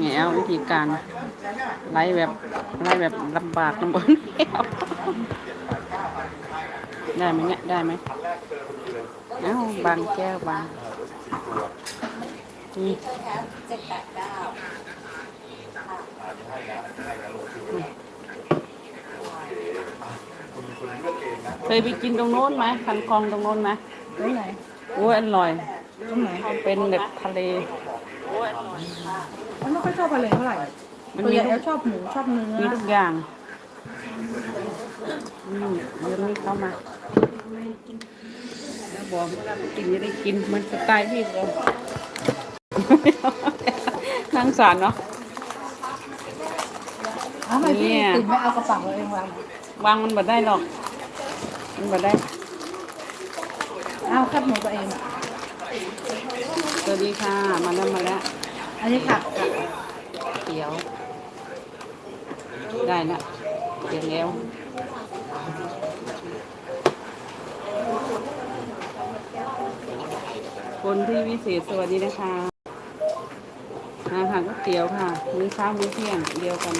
ไงเอาวิธีการไล่แบบไล่แบบลำบากลำบนเอาได้ไหมเนี่ยได้ไหมเอ้าบางแก้วบางนี่เคยไปกินตรงโน้นไหมคันคลองตรงโน้นไหมตรงไหนโอ้ยอร่อยตรงไหนเป็นแบบทะเล มันไม่ค่อยชอบอะไรเท่าไหร่มันตัวมีใหญ่ทุกแล้วชอบหมูชอบเนื้มีอทุกอย่างอืมเดี๋ยวนี้เข้ามาแล้วบอกว่ากินจะได้กินมันสไตล์พี่เรานั่งสารเนาะเอาให้พี่เนี่ย ติดไม่เอากระเป๋าเราเองวางวางมันบ่ได้หรอก มันบ่ได้ เอาแคบหมูตัวเองอะส วัสดีค่ะ มาแล้วมาแล้ว อันนี้ค่ะเขียว ได้ละเขียวแล้วคนที่วิเศษสวัสดีนะคะอาหารก๋วยเตี๋ยวค่ะมื้อเช้ามื้อเที่ยงเดียวกัน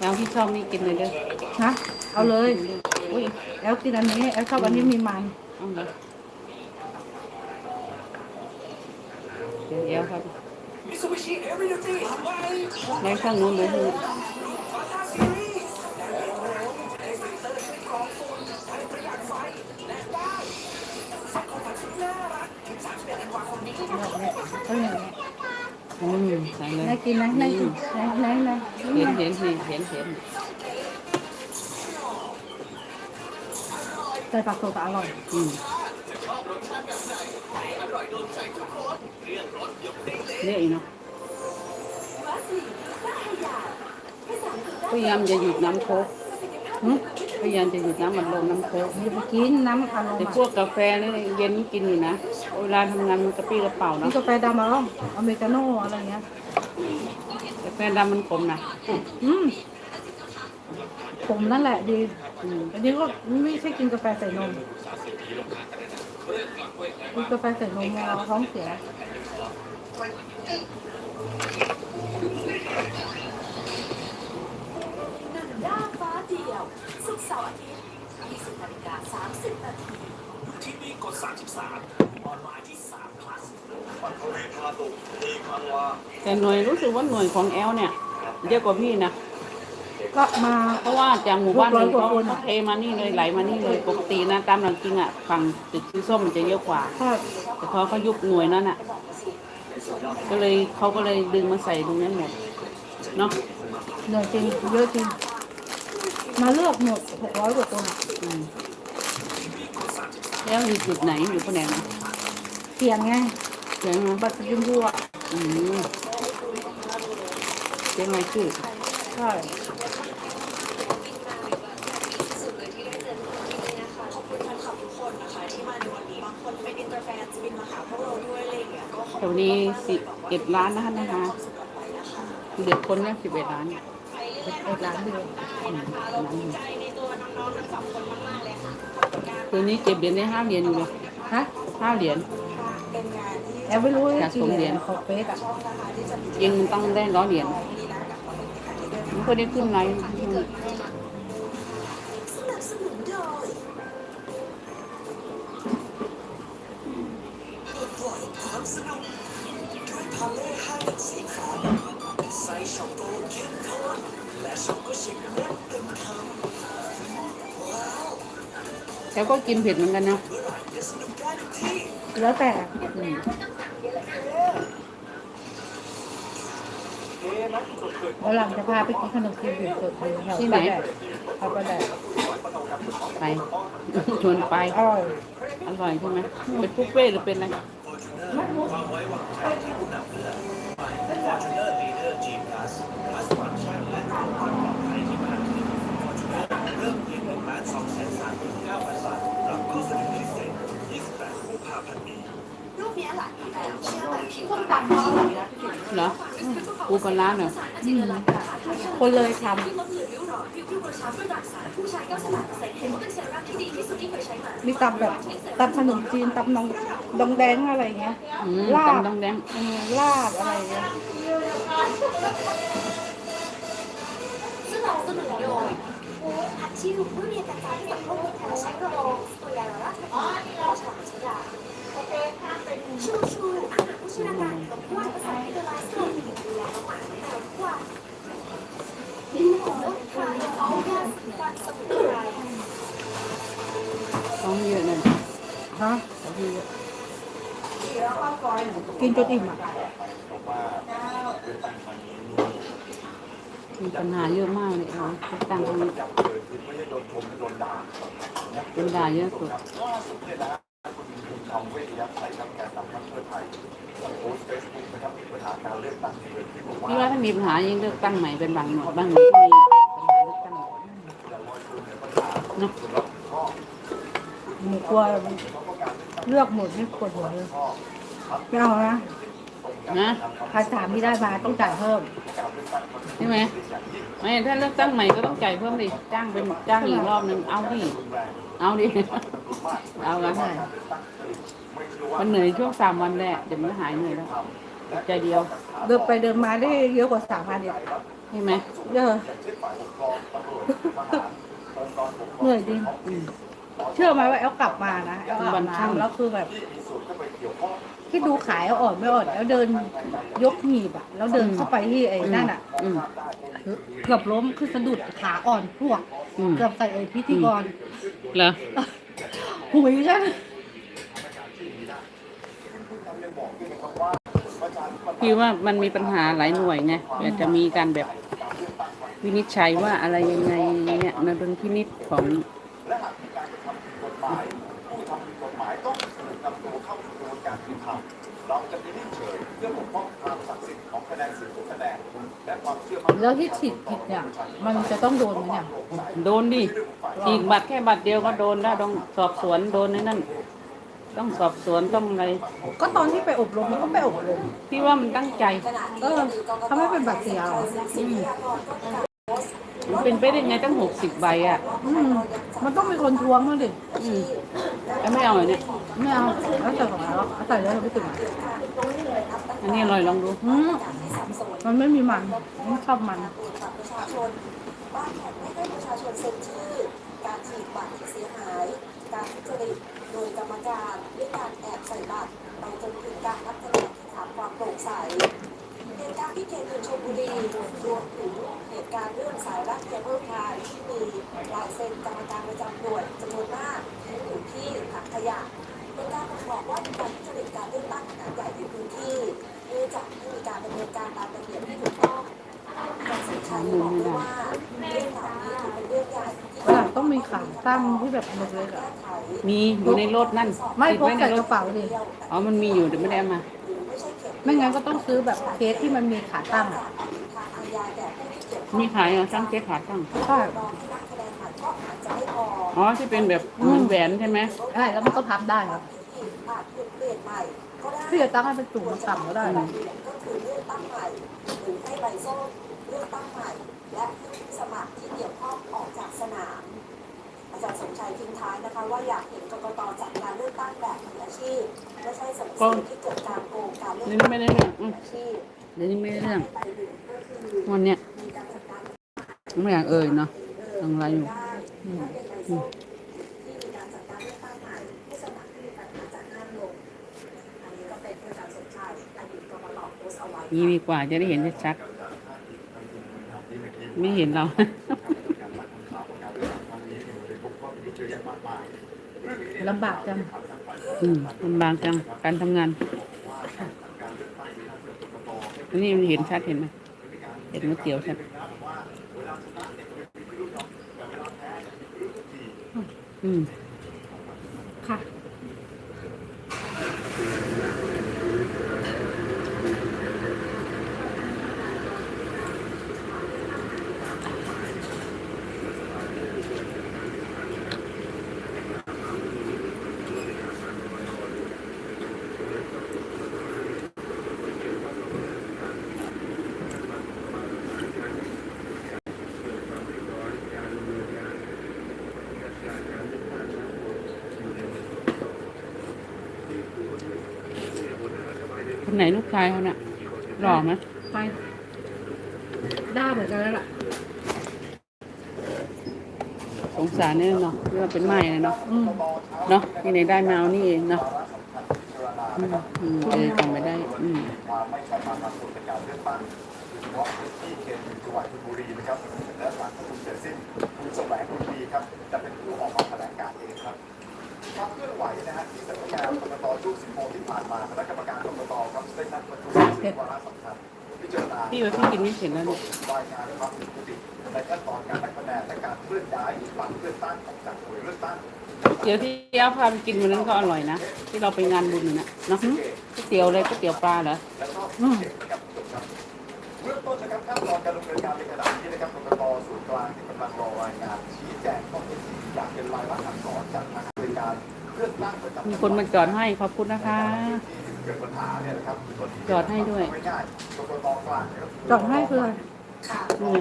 แล้วที่ชอบนี่กินเลยเด้อนะเอาเลย อุ้ยแอลกินอันนี้แอลชอบอันนี้มีมันเอาเลยเดี๋ยวเดี๋ยวครับไว้ข้างนู้นเลยข้างนู้นเขาอย่างนี้อืมใส่เลยน่ากินนะน่ากินไหนไหนไหนเห็นเห็นสิเห็นเห็นใส่ปลาโซตาอร่อย อืม เรียกอีกเนาะพยายามจะหยุดน้ำโค้กพยายามจะหยุดน้ำมันลงน้ำโค้กอย่าไปกินน้ำอารมแต่พวกกาแฟนี่เย็นกินอยู่นะเวลาทำงานมันกระปี้กระเป๋าเนาะกาแฟดำมาแล้วอเมริกาโน่อะไรเงี้ยกาแฟดำมันขมนะอืมผมนั่นแหละดีอันนี้ก็ไม่ใช่กินกาแฟใส่นมกินกาแฟใส่นมเราท้องเสีย ด้าฟ้าเดียวศุกร์เสาร์อาทิตย์20นาฬิกา30นาทีที่นี่กด 33 ออนไลน์ที่3 plus ปัตตวีพาตุทีพังวาแต่หน่วยรู้สึกว่าหน่วยของแอลเนี่ยเยอะกว่าพี่นะ ก็มา เพราะว่าจากหมู่บ้านหนึ่งกร้อยกว่าเขาเขาเทมานี่เลยไหลมานี่เลยปกตินะตามหลังจริงอะฝั่งตึกสีส้มมันจะเยอะกว่าทอดแต่พอเขายุบหน่วยนั้นอะ ก็เลยเขาก็เลยดึงมาใส่ตรงนั้นหมดเนาะเหนื่อยจริงเยอะจริง มาเลือกหมดหกร้อยกว่าคนอะอืมแล้วอยู่จุดไหนอยู่แผนกไหนเสียงไงเสียงไหมบัตรประจำตัวอืมเสียงอะไรชื่อใช่ สุดเลยที่ได้เจอที่นี่นะคะขอบคุณแฟนคลับทุกคนนะคะที่มาในวันนี้ บางคนเป็นอินเตอร์แฟนจะบินมาหาพวกเราด้วยอะไรอย่างเงี้ยก็ขอบแถวนี้สิบเอ็ดล้านนะคะนะคะสุขกลับไปนะคะเหลือคนเนี่ยสิบเอ็ดล้านเอ็ดล้านเดียวใจในตัวน้องๆทั้งสองคนมากๆเลยค่ะตัวนี้เก็บเหรียญได้ห้าเหรียญอยู่เลยฮะห้าเหรียญเป็นงานที่แอบไม่รู้ว่าอยากกี่ส่งเหเหรีรียยญญของเฟสอะจริงมันต้องได้ร้อยเหรียญมันก็ได้ขึ้นไลน์ เข้มข้นและช็อกโกชิคเล็กเต็มคำว้าวแล้วก็กินเผ็ดเหมือนกันนะเมื่อไหร่จะสนุกได้ทุกที่ แล้วแต่อืมวันหลังจะพาไปกินขนมจีนเผ็ดสดเลยแถวปลาแดดเอาปลาแดดไป ชวนไป อร่อยอร่อยใช่ไหมเป็นบุฟเฟ่ต์หรือเป็นอะไรความไว้วางใจที่ผู้นำเรื เหรอปูปลาร้าเหรออืมคนเลยทที่ลดเหลือริ้วรผิวที่กระชับกระจ่างใสผู้ใช้98%เห็นว่าเป็นเซรั่มที่ดีที่สุดที่เคยใช้มามีตำแบบตำขนมจีนตำนองดองแดงอะไรเงี้ยอืมลาบตำดองแดงเออลาบอะไรเงี้ยซึ่งเราเสนอโดยผัดชิวเมื่อมีอาการที่สังคมแพ้ใช้กระโด อาหารผู้ช่วยอาการกับผู้ผสมให้ละลายส่วนดูแลน้องหมาแต่ละวันลดคลายเอาแก้การสมุนไพร ต้องเยอะหน่อย ฮะกินจนอิ่มอ่ะ มีปัญหาเยอะมากเลยเอาตั้งตรงนี้เป็นด่าเยอะสุด พี่ว่าถ้ามีปัญหายิ่งเลือกตั้งใหม่เป็นบางหน่วยบางหน่วยที่มีปัญหาเลือกตั้งเนาะหนูกลัวเลือกหมดไม่ปวดหัวเลยไม่เอานะนะภาษาไม่ได้มาต้องจ่ายเพิ่ม ใช่ไหมไม่ถ้าเลือกตั้งใหม่ก็ต้องจ่ายเพิ่มดิจ้างเป็นจ้างอีกรอบหนึ่งเอาดิเอาดิเอากันมันเหนื่อยช่วงสามวันแรกเดี๋ยวมันหายเหนื่อยแล้ว ใจเดียวเดินไปเดินมาได้เยอะกว่าสามพันอีกใช่ไหมเยอะเหนื่อยจริงอืมเชื่อไหมว่าแอลกลับมานะแอลอาบน้ำแล้วคือแบบที่ดูขายเอาอ่อนไม่อ่อนแล้วเดินยกหีบอะ แล้วเดินเข้าไปที่ไอ้นั่นอะอืมเกือบล้มคือสะดุดขาอ่อนพวกอืมเกือบใส่ไอ้พิธีกรเหรอหุยใช่ไหม พี่ว่ามันมีปัญหาหลายหน่วยไงเดี๋ยวจะมีการแบบวินิจฉัยว่าอะไรยังไงเนี่ยในเรื่องพินิจของแล้วที่ฉีดผิดเนี่ย มันจะต้องโดนไหมเนี่ย โดนดิฉีกบัตรแค่บัตรเดียวก็โดนแล้วต้องสอบสวนโดนในนั่น ต้องสอบสวนต้องอะไรก็ตอนที่ไปอบรมมันก็ไปอบรมพี่ว่ามันตั้งใจ เออทำให้เป็นบัตรเสียเหรออืมมันเป็นไปได้ไงตั้งหกสิบใบอะ อืมมันต้องมีคนทวงมั้งดิอืมแล้วไม่เอาเหรอเนี่ยไม่เอาแล้วใส่ของเราเอาใส่แล้วเราไม่ถึงอันนี้อร่อยลองดูอืมมันไม่มีมันไม่ชอบมันประชาชนบ้านแข่งไม่ให้ประชาชนเซ็นชื่อการฉีกบัตรที่เสียหาย การทุจริต โดยกรรมการด้วยการแอบใส่บัตรไปจนถึงการนับคะแนนที่ขาความโปร่งใสเหตุการณ์ที่เขตหนึ่งชลบุรีรวมถึงเหตุการณ์เรื่องสายรัดเคเบิลคาร์ที่มีลายเซ็นกรรมการประจำหน่วยจำนวนมากที่อยู่ที่ถังขยะเป็นการบ่งบอกว่ามีการทุจริตการเลือกตั้งขนาดใหญ่ในพื้นที่เนื่องจากไม่มีการดำเนินการตามระเบียบที่ถูกต้องอารย์สุชัยบอกด้ว่าเรื่องนี้ถือเป็นเรื่องใหญ่ที่วันหลังต้องมีขาตั้งที่แบบเล็กๆอะ มีอยู่ในรถนั่นไม่ติดพกว้ในใส่รกถระเป๋าดิอ๋อมันมีอยู่แต่ไม่ได้เอามาไม่ใช่เขตไม่งั้นก็ต้องซื้อแบบเคสที่มันมีขาตั้งอะทางอาญาแก่ผู้ที่เกี่ยวข้องมีขายเหรอช่างเจ๊ขาตั้งใช่รองที่นับคะแนนผ่านก็อาจจะไม่พออ๋อที่เป็นแบบเหมือนแหวนใช่ไหมใช่แล้วมันก็พับได้ครับที่อาจเปลี่ยนเปลี่ยนใหม่ก็ได้พี่จะตั้งให้เป็นจุ่มต่ำก็ได้นะ อาจารย์สมชัยทิ้งท้ายนะคะ ว่าอยากเห็นกกตจัดการเลือกตั้งแบบมืออาชีพไม่ใช่สนับสนุนที่เกิดการโกงการเลือกเดี๋ยวตั้นี้งไม่ได้เรื่องอืมอาชีพเดี๋ยวนี้ไม่ได้เรื่องไปหนึ่งก็คือวันเนี้ยมีการจัดการไม่อยากเอ่ยเนาะต้องอะไรอยู่ได้ถ้าเป็นใบส้มที่มีการจัดการเลือกตั้งใหม่ผู้สมัครที่มีปัญหาจากห้ามลงอันนี้ก็เป็นอาจารย์สมชัยอดีตกกตโพสต์เอาไว้นี่ดีกว่าจะได้เห็นชัดๆไม่เห็นเรา ลำบากจังอืมลำบากจังการทำงานอันนี้มันเห็นชัดเห็นไหมเห็นว่าเกี่ยวชัดอืม ไหนลูกชายเขาน่ะหล่อไหมไปด้าเหมือนกันแล้วล่ะสงสารเนี่ยเนาะที่ว่าเป็นไม้นะเนาะอืมเนาะที่ไหนได้มาเอานี่เองเนาะอืมอืมเออจำไม่ได้ อืมความไม่ชอบมาทางผลในการเลือกตั้งโดยเฉพาะพื้นที่เขตจังหวัดชลบุรีนะครับและหลังประชุมเสร็จสิ้นคุณแสวงบุญดีครับ จะเป็นผู้ออกมาแถลงการเองครับความเคลื่อนไหวาราพี่กินไม่เสร็จแล้วเนี่ยรายงานความผิดปกติในขั้นตอนการนับคะแนนและการเคลื่อนย้ายบัตรเลือกตั้งจากหน่วยเลือกตั้งเดี๋ยวที่เอาพาไปกินวันนั้นก็อร่อยนะ ที่เราไปงานบุญน่ะเนาะก๋วยเตี๋ยวเลยก๋วยเตี๋ยวปลาเหรอเบื้องต้นนะครับขั้นตอนการดำเนินการในขณะนี้นะครับกรกตส่วนกลางที่กำลังรอรายงานชี้แจงข้อเท็จจริงอย่างเป็นลายลักษณ์อักษรจากทางการเลือกตั้งประจำมีคนมาจอดให้ขอบคุณนะคะ เกิดปัญหาเนี่ยนะครับจอดให้ด้วยง่ายๆกรกตกลางนะครับจอดให้คืออะไรนี่ไง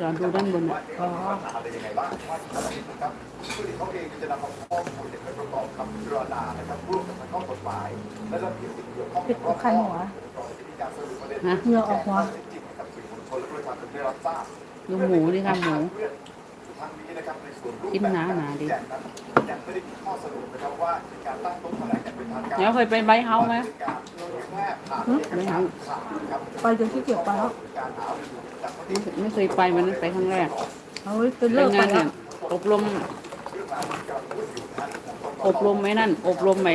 จอดดูด้านบนน่ะอ๋อปัญหาเป็นยังไงบ้างว่าอะไรนะครับผู้ที่เขาเองจะนำเอาข้อมูลเนี่ยไปประกอบคำพิจารณานะครับร่วมกับทางข้อกฎหมาย และระเบียบที่เกี่ยวข้องปิดกับคันหัวก่อนที่มีการสรุปประเด็นฮะเหงื่อออกหัวจริงกับสื่อมวลชนและประชาชนได้รับทราบดูหมูนี่ค่ะหมู ทางนี้นะครับในส่วนรูปกินหนาหนาดิแจกนั้นยังไม่ได้มีข้อสรุปนะครับว่ามีการตั้งโต๊ะแถลงอย่างเป็นทางการแล้วเคยไปไบท์เฮาส์ไหมการแพร่ผ่านไบท์เฮาส์ข่าวนะครับไปจนที่เกียจไปแล้วการหารือจากประเทไม่ศไม่เคยไปวันนั้นไปครั้งแรกเอาไว้เป็นไปเลิกไปงานแล้เนี่วยอบรม อบรมไหมนั่น อบรมไป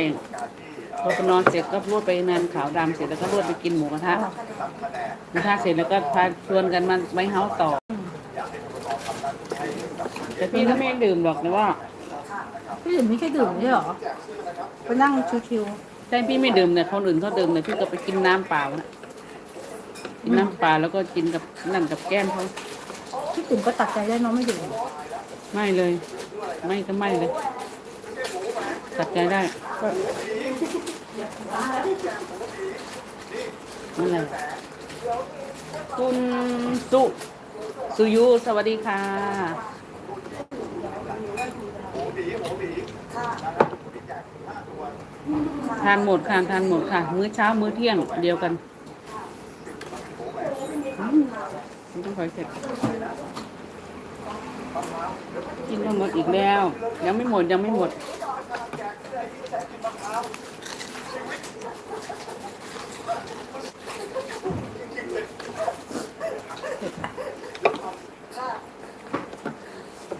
พอไปนอนเสร็จก็รวดไปงานขาวดำเสร็จแล้วก็รวดไปกินหมูกระทะหมูกระทะเสร็จแล้วก็พาชวนกันมาไบท์เฮาส์ต่อ แต่พี่ก็ไม่ดื่มหรอกแต่ว่าพี่ดื่มไม่ใช่ดื่มใช่เหรอไปนั่งชิวใช่พี่ไม่ดื่มเนี่ยคนอื่นเขาดื่มเนี่ยพี่ก็ไปกินน้ำเปล่านะกินน้ำเปล่าแล้วก็กินกับนั่นกับแก้มเขาๆพี่ดื่มก็ตัดใจได้เน้องไม่ดื่มไม่เลย ไม่ก็ไม่เลยตัดใจได้ก็นั่นแหละคุณสุสุยุสวัสดีค่ะ ทานหมดค่ะทานหมดค่ะ มื้อเช้ามื้อเที่ยงเดียวกันมไม่ต้องคอยเสร็จกินก็หมดอีกแล้ว ยังไม่หมดยังไม่หมด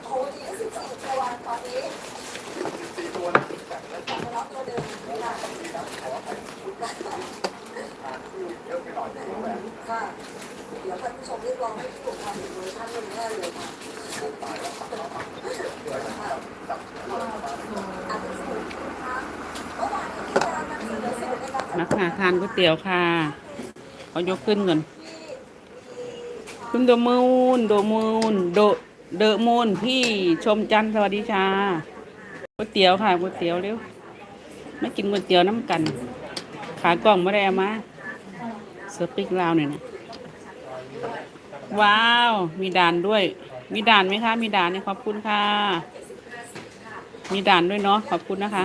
โคดี14ตัวตอนนี้จับไปแล้วตัวเดิมค่ะ ค่ะเดี๋ยวท่านผู้ชมเรียกร้องให้พี่กลุ่มทำอีกเวอร์ชันหนึ่งแน่เลยค่ะอัการนำเสนอสูตรในกาทานก๋วยเตี๋ยวค่ะเอายกขึ้นก่อนคุณโดมูนโดมูนโดเดอะมูนพี่ชมจันสวัสดีจ้าก๋วยเตี๋ยวค่ะก๋วยเตี๋ยวเร็วไม่กินก๋วยเตี๋ยวน้ำกัน ขากล่องไม่ได้มา สปิกลาวเนี่ยนะว้าว มีด่านด้วย มีด่านไหมคะ มีด่านเนี่ยขอบคุณค่ะ มีด่านด้วยเนาะขอบคุณนะคะ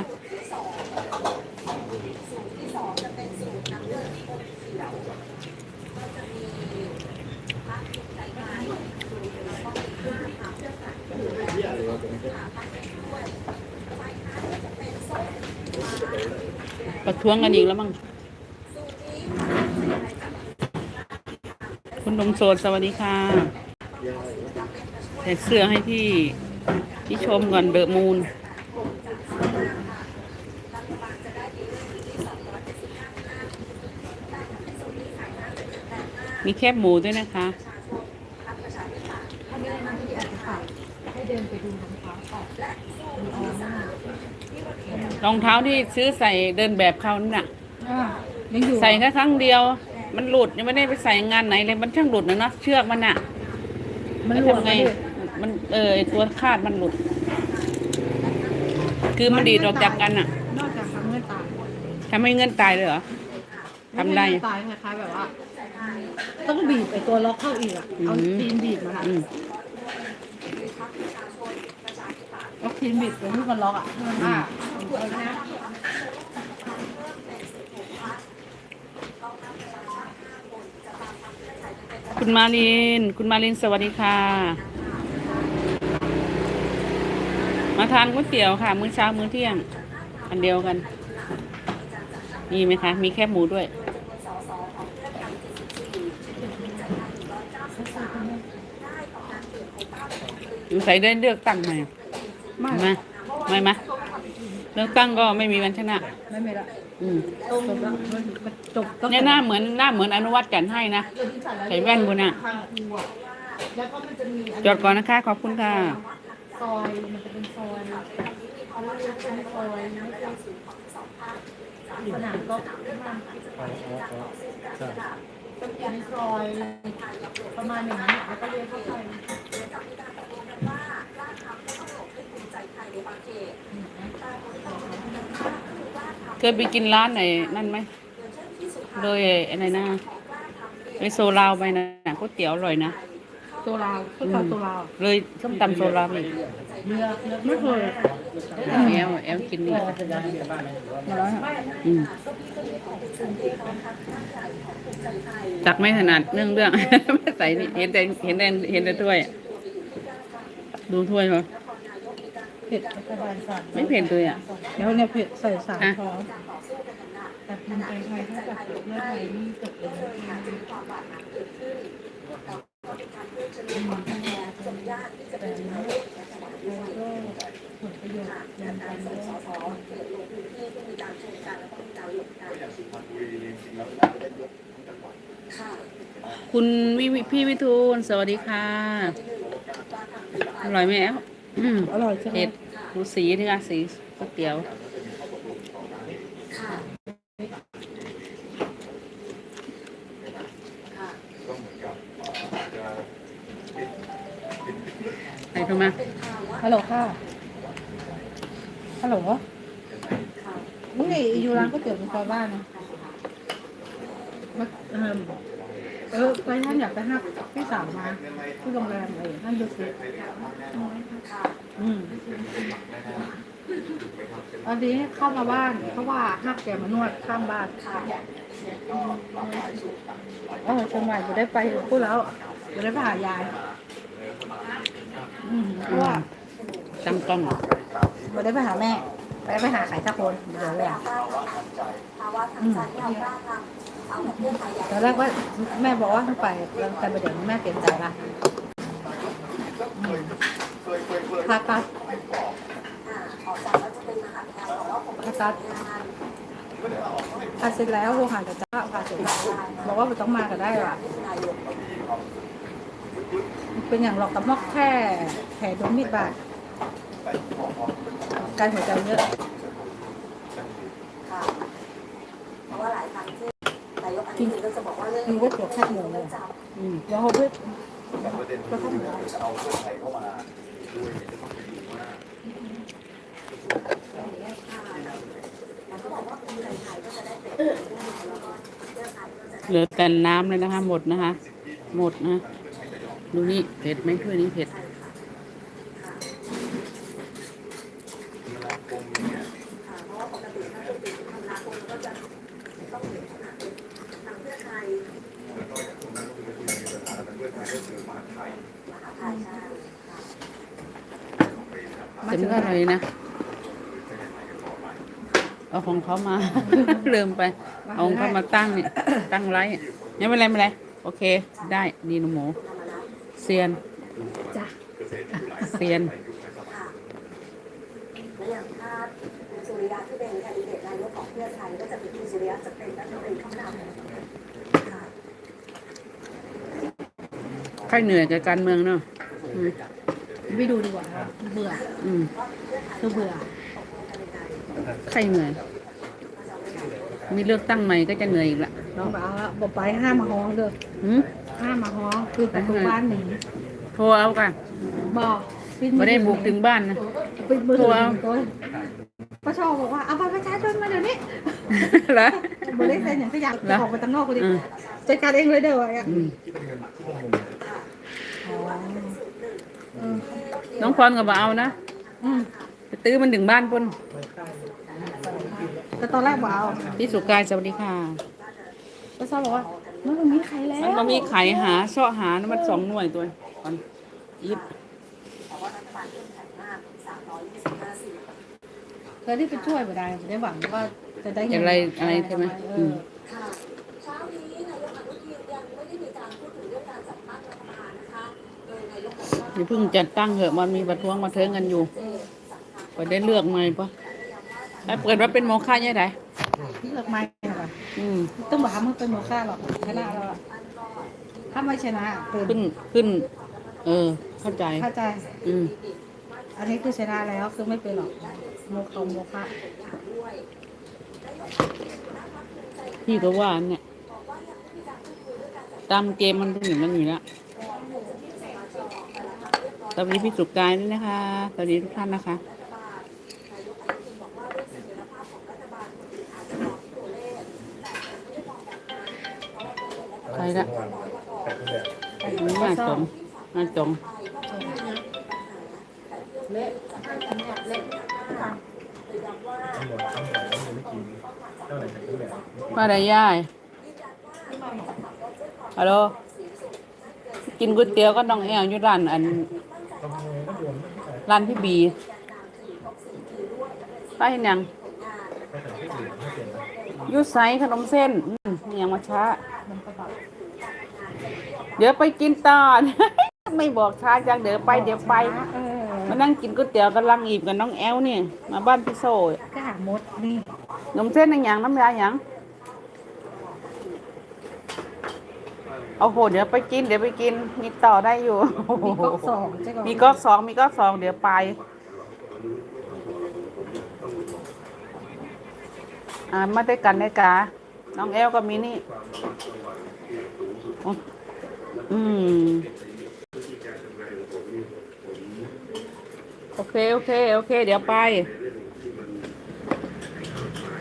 ประท้วงกันอีกแล้วมั้ง คุณดมโซนสวัสดีค่ะใส่เสื้อให้พี่พี่ชมก่อนเดอะมูนมีแคบหมูด้วยนะคะรองเท้าที่ซื้อใส่เดินแบบเขานั่นน่ะอ่ายังอยู่ใส่แค่ครั้งเดียว มันหลุดยังไม่ได้ไปใส่งานไหนเลยมันช่างหลุดนะเนาะเชือกมันอะมันแล้วหลวมทำไงไง มันเออไอ้ตัวคาดมันหลุด คือมันดีดออกจากกันอะนอกจากทำเงื่อนตายทำให้เงื่อนตายเลยเหรอทำได้ ม่ใช่เงื่อนตายคล้ายๆแบบว่า ต้องบีบไอ้ตัวล็อกเข้าอีกอะ เอาอืม ตีนบีบมาค่ะอืมเอาตีนบีบตรงที่มันล็อกอะให้มันอ่า คุณมาลิน คุณมาลินสวัสดีค่ะ มาทานก๋วยเตี๋ยวค่ะ มื้อเช้ามื้อเที่ยง อันเดียวกันมีไหมคะ มีแค่หมูด้วยสงสัยได้เลือกตั้งใหม่ไม่มาไม่มาเลือกตั้งก็ไม่มีวันชนะ ไม่ไม่ละ อืมจบแล้วมันมันจบตั้งเนี่ยหน้าเหมือนหน้าเหมือนอนุวัตกันให้นะใส่แว่นบนน่ะแล้วก็มันจะมีจอดก่อนนะคะ ขอบคุณค่ะซอยมันจะเป็นซอยเขาเรียกเป็นซอยสนามก็เป็นซอยประมาณอย่างนั้นแล้วก็เรียกเข้าไป เคยไปกินร้านไหนนั่นไหมเลยอะไรนะเลยโซลาวไปนะก๋วยเตี๋ยวอร่อยนะตัวลาวก็คือตัวลาวเลยส้มตำโซลาวอีกเรือเรือไม่เคยแอลแอลกินนี่มาแล้วอืมตักไม่ถนัดเรื่องเรื่องไม่ใส่นี่เห็นแต่เห็นแต่เห็นแต่ถ้วย ดูถ้วยเหร อเผ็ดสบายสัตว์ไม่เผ็ดเลยอะแล้วเนี่ยเผ็ดใส่สามอะช้อนแต่ภูมิใจไทยถ้ากับเพื่อไทยนี่จบเลยแต่นี่ก็ผลประโยชน์รวมกันด้วยคุณวิวิพี่วิทูลสวัสดีค่ะอร่อยไหมแอล อืมอร่อยใช่ไหมเผ็ดดูสีนี่ค่ะสีก๋วยเตี๋ยวก็เหมือนกับอาจจะใครโทรมาฮัลโหลค่ะฮัลโหลมึงไออยู่ร้านก๋วยเตี๋ยวในซอยบ้านนะมาเออ เออไปท่านอยากไปห้าพี่สาวมาที่โรงแรมเลยท่านดูสิอืมตอนนี้เข้ามาบ้านเพราะว่าหักแกมานวดข้างบ้านเออเชียงใหม่จะได้ไปพูดแล้วจะได้ไปหายาย อืมเพราะว่าตั้งกล้องไม่ได้ไปหาแม่ ไปไปหาใครสักคนเดี๋ยวเลยอะภาวะทางใจที่เรากล้าทำเอาแบบเพื่อไทยอยาก ตอนแรกว่าแม่บอกว่าให้ไปแต่ประเดี๋ยวแม่เปลี่ยนใจละพาตัดออกจากแล้วจะเป็นอกว่าผมพาตัดงานพาเสร็จแล้วโทรหากับจ้าพาเสร็จแล้วบอกว่าไม่ต้องมาก็ได้ว่ะเป็นอย่างหลอกกับมอกแค่แผลโดนมีดบาดการหัวใจเยอะ ค่ะเพราะว่าหลายครั้งที่นายกอนุทินก็จะบอกว่าเรื่องกินก๋วยเตี๋ยวแค่หมูเลยจับอืมเดี๋ยวเขาไปแต่ประเด็นคือจะเอาเพื่อไทยเข้ามาด้วยแล้วก็บอกว่าภูมิใจไทยก็จะได้เป็นแล้วก็เพื่อไทยก็จะได้เหลือแต่น้ำเลยนะคะ หมดนะคะ หมดนะ ดูนี่เผ็ดไหมถ้วยนี้เผ็ด ค่ะเพราะว่าปกติถ้าเป็นปีทำนาคมก็จะต้องเห็นขนาดทางเพื่อไทย แล้วก็อย่างตรงนั้นก็คือคุยในสถานะเพื่อไทยก็คือมหาไทย มหาไทยใช่ค่ะ เต็มก็ อะไรนะ เอาของเขามาลืมไป เอาของเขามาตั้งเนี่ย ตั้งไลฟ์ไม่เป็นไรไม่เป็นไร โอเค ได้ดีหนูหมูเซียนจ้ะเซียนค่ะและอย่างถ้าคุณสุริยะที่เป็นแคนดิเดตนายกของเพื่อไทยก็จะเป็นคุณสุริยะจะเป็นรัฐมนตรีคำนำค่ะใครเหนื่อยกับการเมืองเนาะอืมไปดูดีกว่า เบื่อ อืมคือเบื่อ ใครเหนื่อย มีเลือกตั้งใหม่ก็จะเหนื่อยอีกละน้องบอกเอาละบอกไปห้ามมาฮ้องเด้อหืมห้ามมาฮ้องคือประตูบ้านหนีโทรเอากันบอกปิไม่ได้บุกถึงบ้านนะ ปิดมือถืโทรอเอาตัวป้าชอบบอกว่าเอาบัตรประชาชนมาเดี๋ยวนี้เหรอบริษัทอย่างที่อยากเหรอออกไปตั้งนอกกูดิอืมจัดการเองเลยเด้อวะอะอืม น้องพรก็มาเอานะอืมไปตื้อมันถึงบ้านปุ่นแต่ตอนแรกบอกเอาพี่สุกายสวัสดีค่ะป้าซ้อบอกว่ามันไม่มีใครแล้วมันบ่มีไข่หาเสาะหานะมันสองหน่วยตัวก่อนยิบแต่ว่ารัฐบาลเข้มแข็งมาก325เสียงเคยที่ไปช่วยบ่ได้บ่ได้หวังว่าจะได้เงินอะไรอะไรใช่ไหมเออือมค่ อกว่าอย่าเพิ่งจัดตั้งเหอะมันมีประท้วงมาเทิงกันอยู่ไปได้เลือกใหม่ปะไอ้เปิดว่าเป็นโมฆะยังไงเลือกไม่ค่ะอืมต้องบอกว่ามันเป็นโมฆะหรอกชนะแล้วอะถ้าไม่ชนะเป็นขึ้นขึ้น เออ เข้าใจเข้าใจ อืมอันนี้คือชนะแล้วคือไม่เป็นหรอกโมฆะโมฆะพี่ก็ว่าเนี่ย ตามเกมมันเป็นอย่างนั้นอยู่แล้ว สวัสดีพี่สุกายด้วยนะคะ สวัสดีทุกท่านนะคะใครละนี่มาจงมาจงมาได้ย่ายฮัลโหลกินก๋วยเตี๋ยวก็น้องแอวอยู่ร้านอัน ร้านพี่บีไปเห็นยังอยูไซขนมเส้นอืมยังมาช้า เดี๋ยวไปกินต่อ ไม่บอกช้าจังเดี๋ยวไปเดี๋ยวไปเออมานั่งกินก๋วยเตี๋ยวกำลังอิ่มกับน้องแอลนี่ มาบ้านพี่โซ่ก็หามดนี่ขนมเส้นอย่างน้ำยาอย่าง เอาโห เดี๋ยวไปกิน เดี๋ยวไปกินมีต่อได้อยู่ มีก๊อกสองใช่ก่อนมีก๊อกสองมีก๊อกสองเดี๋ยวไป อ่ามาด้วยกันได้กาน้องแอลก็มีนี่ อืม โอเค โอเค โอเค เดี๋ยวไป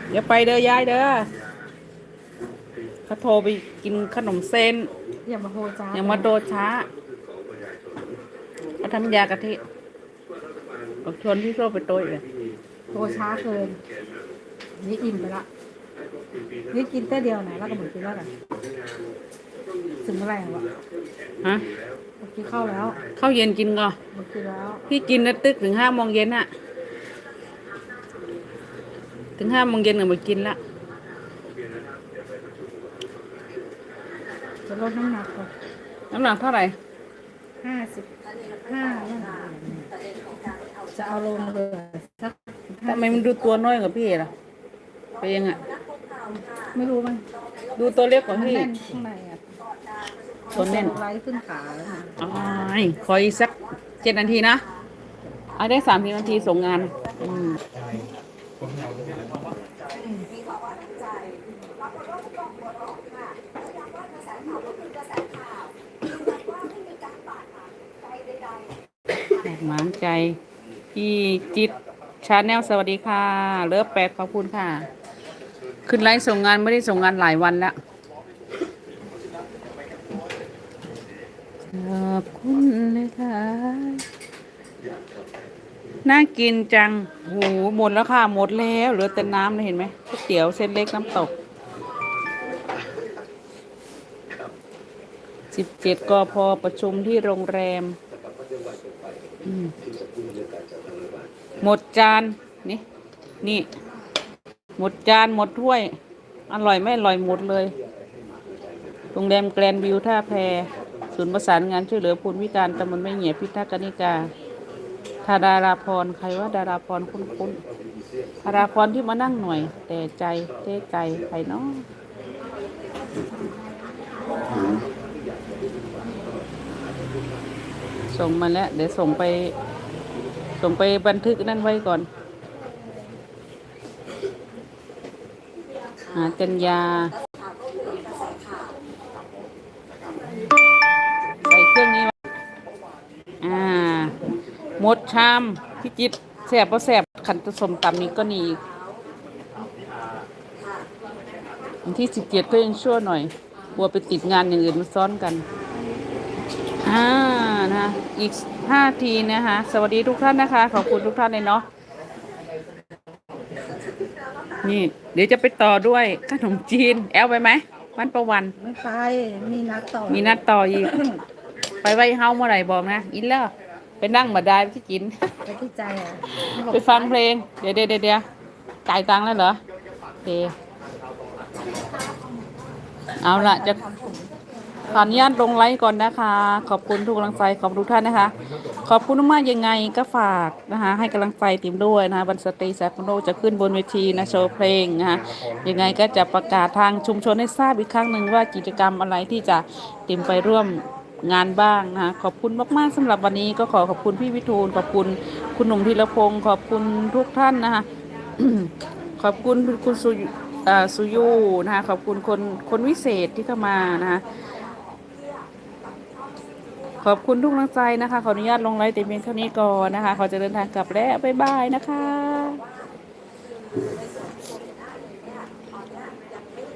เดี๋ยวไปเด้อยายเด้อเขาโทรไปกินขนมเส้น อย่ามาโหจ้ายังมาโดดช้าเขาทำยากะทิบอกชวนพี่โซ่ไปโต้ยเลยโหช้าเกิน นี่อิ่มไปละ นี่กินแต่เดียวนะแล้วก็หมดกินแล้วกันถึงเมื่อไหร่วะฮะหมดกินข้าวแล้ว ข้าวเย็นกินก่อนหมดกินแล้ว พี่กินนะตึกถึงห้าโมงเย็นอะถึงห้าโมงเย็นก็มากินละ จะลดน้ำหนักก่อนน้ำหนักเท่าไหร่ห้าสิบห้าจะเอาลงเหลือสักทำไมมันดูตัวน้อยกว่าพี่ล่ะไปยังอะไม่รู้มัน ดูตัวเล็กกว่ามันพี่แน่นข้างในอะตัวแน่นไลท์ขึ้นขาแล้วนะอ้ายขออีกสักเจ็ดนาทีนะเอาได้สามสิบนาทีส่งงานอืมมีภาวะทางใจปรากฏว่าผู้กองปวดออกค่ะและย้ำว่ากระแสข่าวก็คือกระแสข่าวยืนยันว่าไม่มีการบาดหมางใจใดๆ แหมานใจพี่จิตชาแนลสวัสดีค่ะ เลิฟแปดขอบคุณค่ะ ขึ้นไลฟ์ส่งงานไม่ได้ส่งงานหลายวันแล้วขอบคุณเลยค่ะน่ากินจังโหหมดแล้วค่ะ หมดแล้วเหลือแต่น้ำเลยเห็นไหมก๋วยเตี๋ยวเส้นเล็กน้ำตกสิบเจ็ดกพประชุมที่โรงแรมอืม หมดจานนี่นี่ หมดจานหมดถ้วย อร่อยไม่อร่อยหมดเลยโรงแรมแกรนวิวท่าแพศูนย์ประสานงานช่วยเหลือผู้พิการตำบลไม่เหงียพิทักษ์นิกาธาดาราพรใครว่าดาราพรคุ้นๆธาดาพรที่มานั่งหน่อย แต่ใจเต้ใจใครเนาะ ส่งมาแล้ว เดี๋ยวส่งไป ส่งไปบันทึกนั่นไว้ก่อนหาจัญญาใส่เครื่องนี้ว้อ่าหมดชามพี่จิตแสบเพราะแสบขันตสมตำนี้ก็นี่วันที่สิบเจ็ดก็ยังชั่วหน่อยกลัวไปติดงานอย่างอื่นมาซ้อนกัน อ่านะอีกห้าทีนะคะ สวัสดีทุกท่านนะคะ ขอบคุณทุกท่านเลยเนาะนี่ เดี๋ยวจะไปต่อด้วยขนมจีน แอลไปไหมไวันประวันไม่ไป มีนัดต่อ มีนัดต่ออีก ไปไว้เฮาเมื่อไหร่บอกนะ อินแล้วไปนั่งมาได้ที่กินไปที่ใจอะไปฟังเพลง เดี๋ยวเดี๋ยวเดี๋ยวเดี๋ยวจ่ายตังค์แล้วเหรอโอเคเอาละจะ ขออนุญาตลงไลฟ์ก่อนนะคะ ขอบคุณทุกกำลังใจขอบคุณทุกท่านนะคะ ขอบคุณมากยังไงก็ฝากนะคะให้กำลังใจติมด้วยนะคะบันสตรีแซฟโนจะขึ้นบนเวทีนะโชว์เพลงนะคะยังไงก็จะประกาศทางชุมชนให้ทราบอีกครั้งหนึ่งว่ากิจกรรมอะไรที่จะติมไปร่วมงานบ้างนะคะขอบคุณมากๆสำหรับวันนี้ก็ขอขอบคุณพี่วิทูลขอบคุณคุณหนุ่มธีรพงศ์ขอบคุณทุกท่านนะคะขอบคุณคุณสุสุยูนะคะขอบคุณคนคนวิเศษที่เข้ามานะคะ ขอบคุณทุกกำลังใจนะคะ ขออนุญาตลงไลฟ์แต่เพียงเท่านี้ก่อนนะคะ ขอจะเดินทางกลับแล้วบ๊ายบายนะคะ